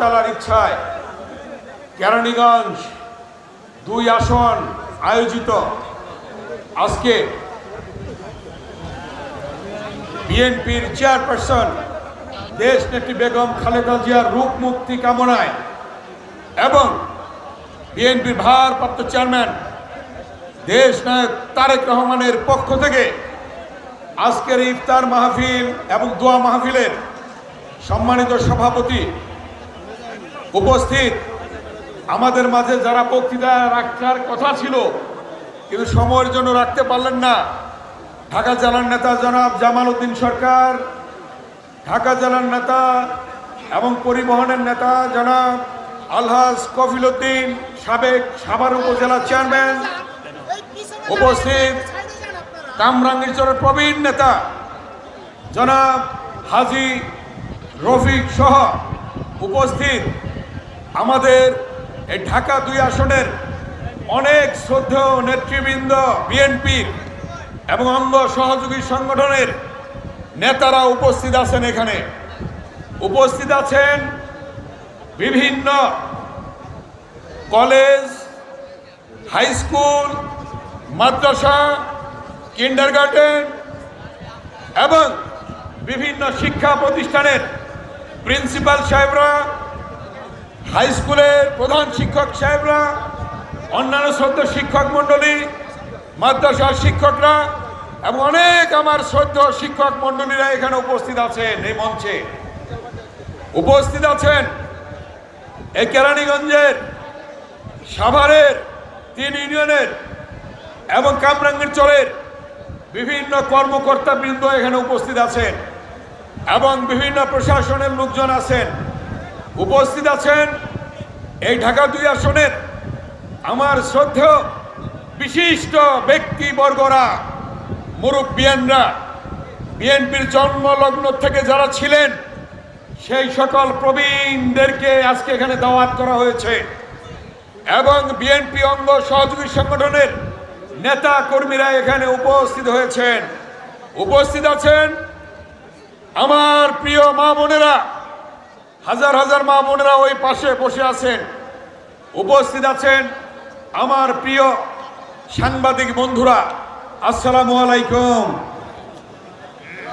তালার ইচ্ছায় কেরানীগঞ্জ দুই আসন আয়োজিত। আজকে বিএনপির চেয়ারপারসন দেশ নেত্রী বেগম খালেদা জিয়ার রূপ মুক্তি কামনায় এবং বিএনপির ভারপ্রাপ্ত চেয়ারম্যান দেশ নায়ক তারেক রহমানের পক্ষ থেকে আজকের ইফতার মাহফিল এবং দোয়া মাহফিলের সম্মানিত সভাপতি উপস্থিত। আমাদের মাঝে যারা বক্তৃতা রাখার কথা ছিল, কিন্তু সময়ের জন্য রাখতে পারলেন না। ঢাকা জেলার নেতা জনাব জামাল উদ্দিন সরকার, ঢাকা জেলার নেতা এবং পরিবহনের নেতা জনাব আলহাজ কফিল উদ্দিন, সাবেক সাভার উপজেলা চেয়ারম্যান। উপস্থিত কামরাঙ্গীরচরের প্রবীণ নেতা জনাব হাজি রফিক সহ উপস্থিত। আমাদের এই ঢাকা দুই আসনের অনেক শ্রদ্ধেয় নেতৃবৃন্দ বিএনপির এবং অঙ্গ সহযোগী সংগঠনের নেতারা উপস্থিত আছেন এখানে। উপস্থিত আছেন বিভিন্ন কলেজ, হাই স্কুল, মাদ্রাসা কিন্ডার গার্ডেন এবং বিভিন্ন শিক্ষা প্রতিষ্ঠানের প্রিন্সিপাল সাহেবরা হাই স্কুলের প্রধান শিক্ষক সাহেবরা, অন্যান্য শ্রদ্ধ শিক্ষক মণ্ডলী মাদ্রাসার শিক্ষকরা, এবং অনেক আমার শ্রদ্ধ শিক্ষক মণ্ডলীরা এখানে উপস্থিত আছেন এই মঞ্চে। উপস্থিত আছেন এই কেরানীগঞ্জের, সাভারের, তিন ইউনিয়নের এবং কামরাঙ্গীর চরের বিভিন্ন কর্মকর্তা বৃন্দ এখানে উপস্থিত আছেন এবং বিভিন্ন প্রশাসনের লোকজন আছেন। উপস্থিত আছেন এই ঢাকা দুই আসনের আমার শ্রদ্ধেয় বিশিষ্ট ব্যক্তিবর্গরা, মুরব্বিয়ানরা, বিএনপির জন্মলগ্ন থেকে যারা ছিলেন, সেই সকল প্রবীণদেরকে আজকে এখানে দাওয়াত করা হয়েছে এবং বিএনপি অঙ্গ সহযোগী সংগঠনের নেতা কর্মীরা এখানে উপস্থিত হয়েছেন। উপস্থিত আছেন আমার প্রিয় মা বোনেরা হাজার হাজার মা বোনেরা ওই পাশে বসে আছেন। উপস্থিত আছেন আমার প্রিয় সাংবাদিক বন্ধুরা, আসসালামু আলাইকুম।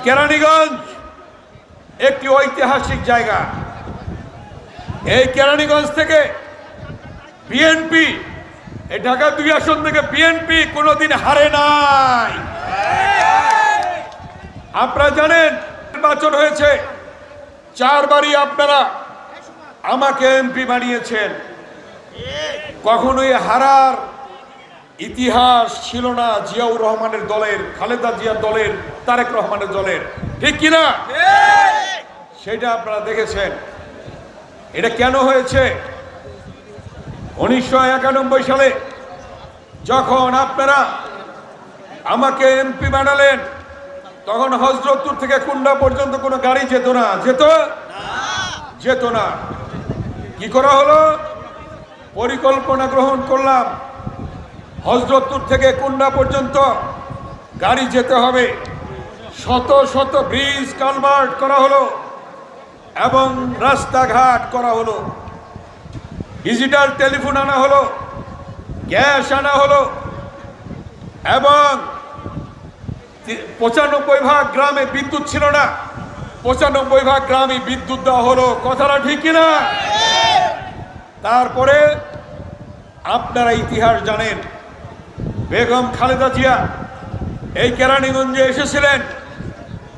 কেরানীগঞ্জ একটি ঐতিহাসিক জায়গা। এই কেরানীগঞ্জ থেকে বিএনপি এই ঢাকা দুই আসন থেকে বিএনপি কোনোদিন হারে নাই। আপনারা জানেন, নির্বাচন হয়েছে চারবারই আপনারা আমাকে এমপি বানিয়েছেন। কখনোই হারার ইতিহাস ছিল না জিয়াউর রহমানের দলের, খালেদা জিয়া দলের, তারেক রহমানের দলের। ঠিক কিনা? সেটা আপনারা দেখেছেন। এটা কেন হয়েছে? উনিশশো একানব্বই সালে যখন আপনারা আমাকে এমপি বানালেন তখন হজরতপুর থেকে কুন্ডা পর্যন্ত কোনো গাড়ি যেত না। যেত? যেত না। কি করা হলো? পরিকল্পনা গ্রহণ করলাম। হজরতপুর থেকে কুন্ডা পর্যন্ত গাড়ি যেতে হবে। শত শত ব্রিজ কালভার্ট করা হলো এবং রাস্তাঘাট করা হলো। ডিজিটাল টেলিফোন আনা হলো গ্যাস আনা হলো এবং পঁচানব্বই ভাগ গ্রামে বিদ্যুৎ ছিল না। পঁচানব্বই ভাগ গ্রামে বিদ্যুৎ দেওয়া হলো। কথাটা ঠিক কিনা? তারপরে আপনারা ইতিহাস জানেন, বেগম খালেদা জিয়া এই কেরানীগঞ্জে এসেছিলেন।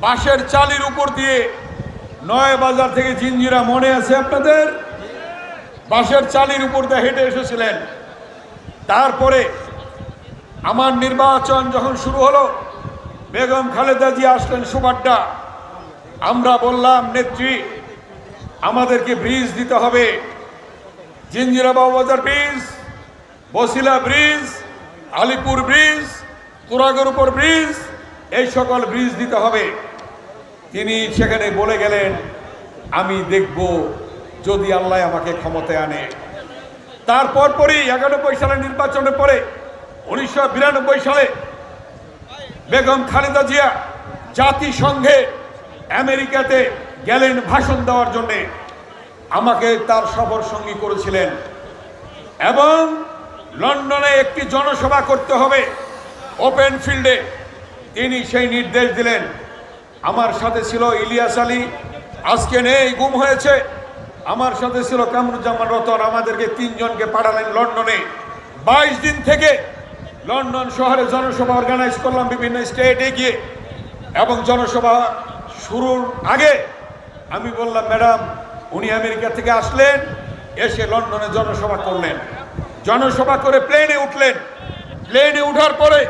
বাঁশের চালির উপর দিয়ে নয় বাজার থেকে জিঞ্জিরা মনে আছে আপনাদের? বাঁশের চালির উপর দিয়ে হেঁটে এসেছিলেন। তারপরে আমার নির্বাচন যখন শুরু হলো বেগম খালেদা জিয়া আসলেন সুবাড্ডা। আমরা বললাম, নেত্রী, আমাদেরকে ব্রিজ দিতে হবে। Jinjira Bazar bridge Basila bridge Alipur bridge তুরাগের উপর ব্রিজ এই সকল ব্রিজ দিতে হবে। তিনি সেখানে বলে গেলেন, আমি দেখব যদি আল্লাহ আমাকে ক্ষমতায় আনে। তারপর পরই একানব্বই সালের নির্বাচনের পরে, উনিশশো বিরানব্বই সালে বেগম খালেদা জিয়া জাতিসংঘে আমেরিকাতে গেলেন ভাষণ দেওয়ার জন্যে। আমাকে তার সফর সঙ্গী করেছিলেন। এবং লন্ডনে একটি জনসভা করতে হবে ওপেন ফিল্ডে। তিনি সেই নির্দেশ দিলেন। আমার সাথে ছিল ইলিয়াস আলী। আজকে নেই, গুম হয়েছে। আমার সাথে ছিল কামরুজ্জামান রতন। আমাদেরকে তিনজনকে পাঠালেন লন্ডনে। বাইশ দিন থেকে লন্ডন শহরে জনসভা অর্গানাইজ করলাম বিভিন্ন স্টেটে গিয়ে। এবং জনসভা শুরুর আগে আমি বললাম, ম্যাডাম, উনি আমেরিকা থেকে আসলেন, এসে লন্ডনে জনসভা করলেন। জনসভা করে প্লেনে উঠলেন। প্লেনে উঠার পরে